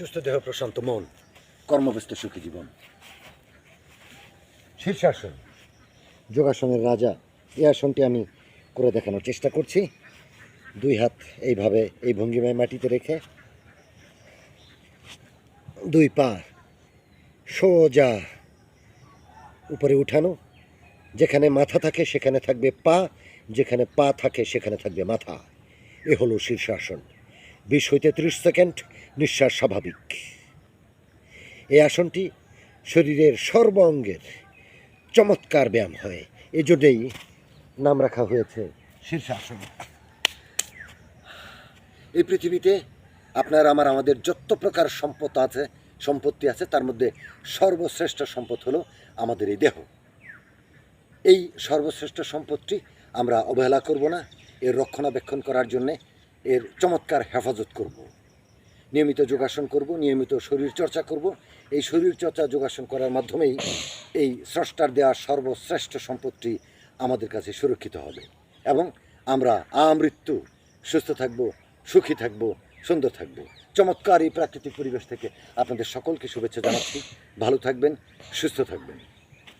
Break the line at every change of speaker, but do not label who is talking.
সুস্থ দেহ প্রশান্ত মন। কর্মব্যস্ত সুখী জীবন। শীর্ষাসন। যোগাসনের রাজা এই আসনটি আমি করে দেখানোর চেষ্টা করছি। দুই হাত এইভাবে এই ভঙ্গিমায় মাটিতে রেখে দুই পা সোজা উপরে উঠানো। যেখানে মাথা থাকে সেখানে থাকবে পা যেখানে পা থাকে সেখানে থাকবে মাথা। এ হলো শীর্ষাসন। বিশ হইতে ত্রিশ সেকেন্ড নিঃশ্বাস স্বাভাবিক। এই আসনটি শরীরের সর্ব অঙ্গের চমৎকার ব্যায়াম হয়। এজন্যই নাম রাখা হয়েছে শীর্ষাসন। এই পৃথিবীতে আপনার, আমার, আমাদের যত প্রকার সম্পদ আছে, সম্পত্তি আছে, তার মধ্যে সর্বশ্রেষ্ঠ সম্পদ হলো আমাদের এই দেহ। এই সর্বশ্রেষ্ঠ সম্পদটি আমরা অবহেলা করব না। এর রক্ষণাবেক্ষণ করার জন্যে এর চমৎকার হেফাজত করব। নিয়মিত যোগাসন করব, নিয়মিত শরীর চর্চা করব। এই শরীর চর্চা যোগাসন করার মাধ্যমেই এই স্রষ্টার দেওয়া সর্বশ্রেষ্ঠ সম্পদটি আমাদের কাছে সুরক্ষিত হবে এবং আমরা আমৃত্যু, সুস্থ থাকব, সুখী থাকব, সুন্দর থাকব। চমৎকার এই প্রাকৃতিক পরিবেশ থেকে আপনাদের সকলকে শুভেচ্ছা জানাচ্ছি। ভালো থাকবেন, সুস্থ থাকবেন।